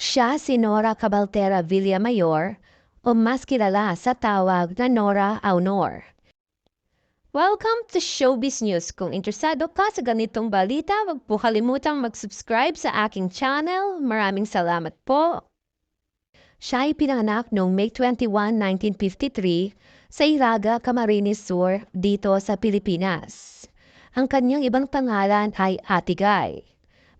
Siya si Nora Cabaltera Villamayor o mas kilala sa tawag na Nora Aunor. Welcome to Showbiz News. Kung interesado ka sa ganitong balita, huwag po kalimutang mag-subscribe sa aking channel. Maraming salamat po. Siya ay pinanganak noong May 21, 1953 sa Iraga, Camarines Sur, dito sa Pilipinas. Ang kanyang ibang pangalan ay Atigay.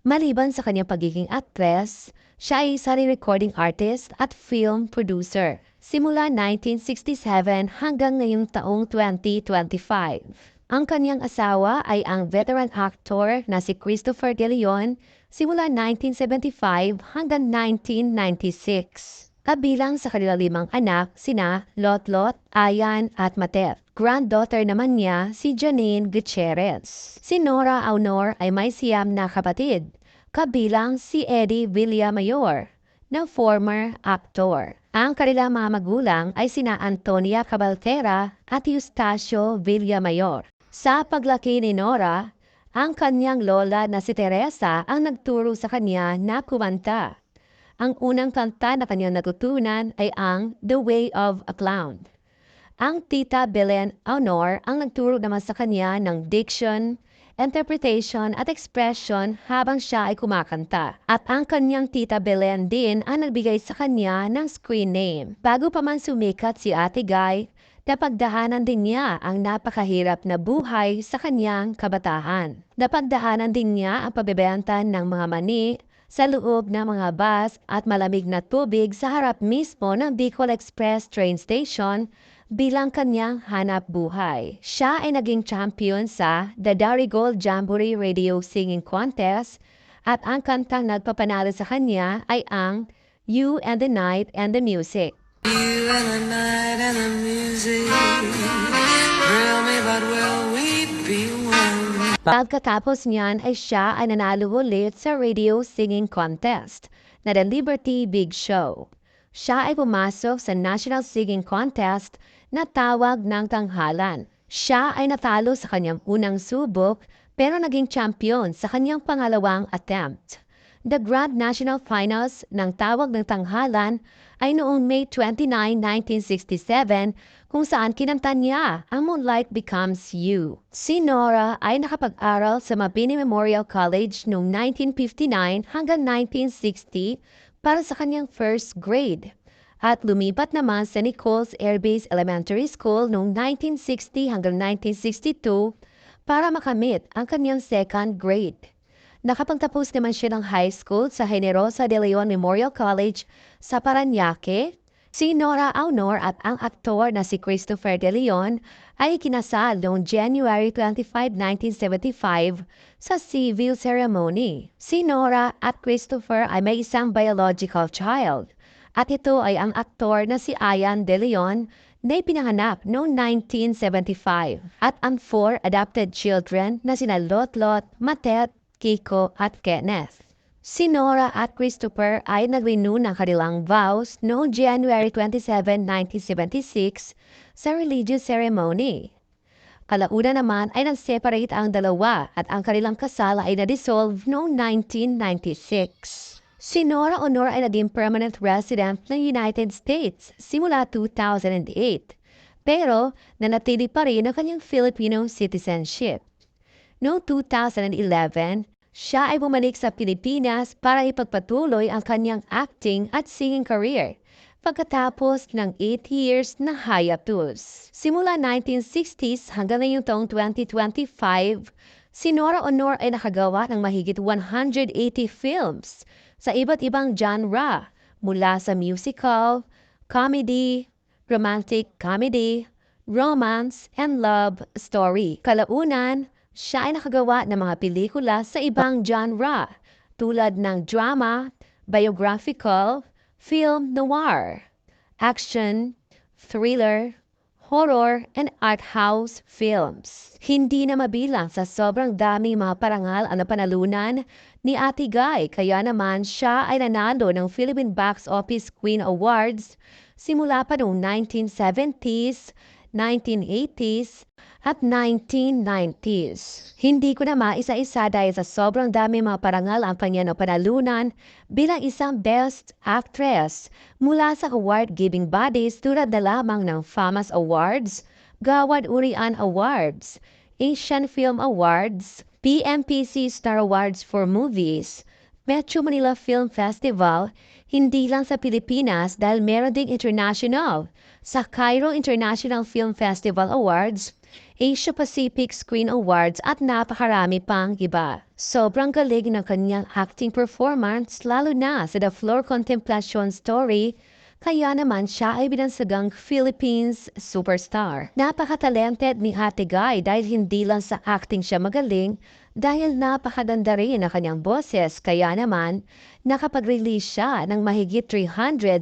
Maliban sa kanyang pagiging actress, siya ay isa ring recording artist at film producer simula 1967 hanggang ngayong taong 2025. Ang kanyang asawa ay ang veteran actor na si Christopher De Leon simula 1975 hanggang 1996. Kabilang sa kanilang limang anak, sina Lotlot, Ayan at Matet. Granddaughter naman niya si Janine Gutierrez. Si Nora Aunor ay may siyam na kapatid, kabilang si Eddie Villamayor na former actor. Ang kanilang mga magulang ay sina Antonia Cabaltera at Eustacio Villamayor. Sa paglaki ni Nora, ang kanyang lola na si Teresa ang nagturo sa kanya na kumanta. Ang unang kanta na kanyang natutunan ay ang The Way of a Clown. Ang tita Belen Honor ang nagturo naman sa kanya ng diction, interpretation at expression habang siya ay kumakanta. At ang kanyang tita Belen din ang nagbigay sa kanya ng screen name. Bago pa man sumikat si Ate Guy, napagdahanan din niya ang napakahirap na buhay sa kanyang kabataan. Napagdahanan din niya ang pabebenta ng mga mani sa loob ng mga bus at malamig na tubig sa harap mismo ng Bicol Express train station bilang kanyang hanap buhay. Siya ay naging champion sa The Darigold Jamboree Radio Singing Contest at ang kantang nagpapanalo sa kanya ay ang You and the Night and the Music. You and the night and the music thrill me, but will we be one? Pagkatapos niyan ay siya ay nanalo ulit sa radio singing contest na The Liberty Big Show. Siya ay pumasok sa National Singing Contest na tawag ng tanghalan. Siya ay natalo sa kanyang unang subok pero naging champion sa kanyang pangalawang attempt. The Grand National Finals ng tawag ng tanghalan ay noong May 29, 1967 kung saan kinanta niya ang Moonlight Becomes You. Si Nora ay nakapag-aral sa Mabini Memorial College noong 1959 hanggang 1960 para sa kanyang first grade at lumipat naman sa Nichols Air Base Elementary School noong 1960 hanggang 1962 para makamit ang kanyang second grade. Nakapagtapos naman siya ng high school sa Generosa de Leon Memorial College sa Paranaque. Si Nora Aunor at ang aktor na si Christopher de Leon ay kinasal noong January 25, 1975 sa civil ceremony. Si Nora at Christopher ay may isang biological child at ito ay ang aktor na si Ayan de Leon na ipinanganak noong 1975 at ang four adopted children na sina Lotlot, Matet, Kiko at Kenneth. Si Nora at Christopher ay nag-renew ng kanilang vows noong January 27, 1976 sa religious ceremony. Kalauna naman ay nag-separate ang dalawa at ang kanilang kasal ay na-dissolve noong 1996. Si Nora Honor ay naging permanent resident ng United States simula 2008 pero nanatili pa rin ang kanyang Filipino citizenship. Noong 2011, siya ay bumalik sa Pilipinas para ipagpatuloy ang kanyang acting at singing career pagkatapos ng 8 years na hiatus. Simula 1960s hanggang ngayong taong 2025, si Nora Honor ay nakagawa ng mahigit 180 films sa iba't ibang genre mula sa musical, comedy, romantic comedy, romance, and love story. Kalaunan, siya ay nakagawa ng mga pelikula sa ibang genre tulad ng drama, biographical, film noir, action, thriller, horror, and art house films. Hindi na mabilang sa sobrang daming mga parangal ang napanalunan ni Ate Guy kaya naman siya ay nanalo ng Philippine Box Office Queen Awards simula pa noong 1970s, 1980s, at 1990s. Hindi ko na maisa-isa dahil sa sobrang dami mga parangal ang kanya na panalunan bilang isang Best Actress mula sa award-giving bodies tulad na lamang ng FAMAS Awards, Gawad Urian Awards, Asian Film Awards, PMPC Star Awards for Movies, Metro Manila Film Festival, hindi lang sa Pilipinas dahil meron ding international sa Cairo International Film Festival Awards, Asia Pacific Screen Awards at napakarami pang iba. Sobrang galing ng kanyang acting performance lalo na sa The Floor Contemplation Story kaya naman siya ay binansagang Philippines superstar. Napaka-talented ni Ate Guy dahil hindi lang sa acting siya magaling, dahil napakaganda rin ang kanyang boses kaya naman nakapag-release siya ng mahigit 360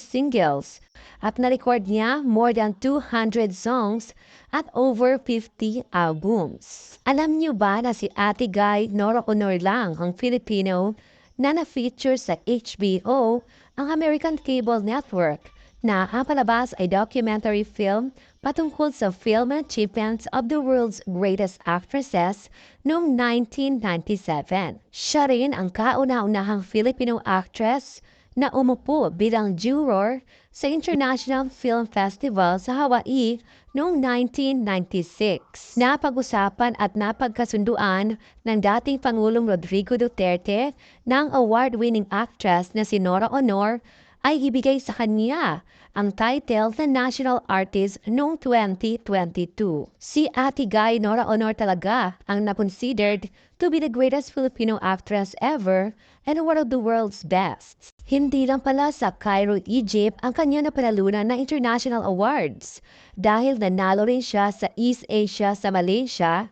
singles at na-record niya more than 200 songs at over 50 albums. Alam niyo ba na si Ate Guy Nora Honor lang ang Filipino na na-feature sa HBO, ang American Cable Network, na ang palabas ay documentary film patungkol sa film achievements of the world's greatest actresses noong 1997. Siya rin ang kauna-unahang Filipino actress na umupo bilang juror sa International Film Festival sa Hawaii noong 1996. Napag-usapan at napagkasunduan ng dating Pangulong Rodrigo Duterte ng award-winning actress na si Nora Honor ay ibigay sa kanya ang title na National Artist noong 2022. Si Ate Guy Nora Honor talaga ang na-considered to be the greatest Filipino actress ever and one of the world's best. Hindi lang pala sa Cairo, Egypt ang kanya napanalunan ng international awards dahil nanalo rin siya sa East Asia sa Malaysia,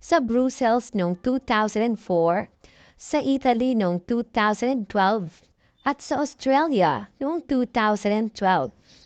sa Brussels noong 2004, sa Italy noong 2012, at sa Australia noong 2012.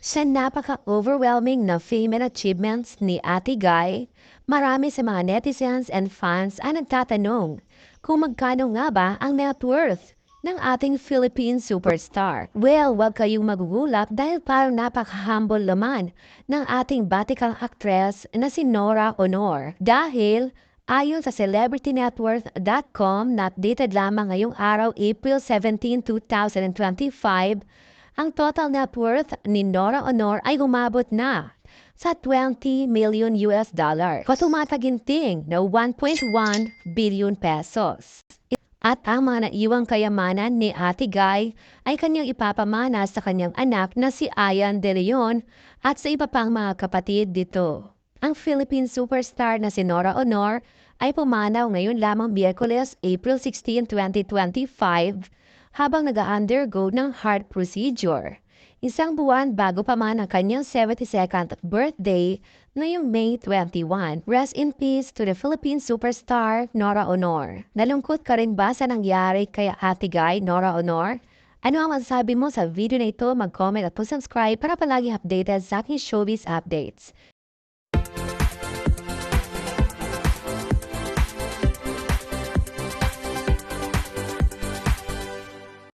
Sa napaka-overwhelming na fame and achievements ni Ate Guy, marami sa mga netizens and fans ang nagtatanong kung magkano nga ba ang net worth ng ating Philippine superstar. Well, wag kayong magugulap dahil parang napaka-humble naman ng ating batikang actress na si Nora Honor. Dahil Ayon sa CelebrityNetWorth.com na updated lamang ngayong araw, April 17, 2025, ang total net worth ni Nora Honor ay umabot na sa 20 million US dollar, katumataging na 1.1 billion pesos. At ang mga naiwang kayamanan ni Ate Guy ay kanyang ipapamana sa kanyang anak na si Ayan De Leon at sa iba pang mga kapatid dito. Ang Philippine superstar na si Nora Honor ay pumanaw ngayon lamang Biyerkules, April 16, 2025 habang nag-undergo ng heart procedure. Isang buwan bago pa man ang kanyang 72nd birthday ngayong May 21. Rest in peace to the Philippine superstar Nora Honor. Nalungkot ka rin ba sa nangyari kay Ate Guy Nora Honor? Ano ang masasabi mo sa video na ito? Mag-comment at po subscribe para palagi updated sa aking showbiz updates.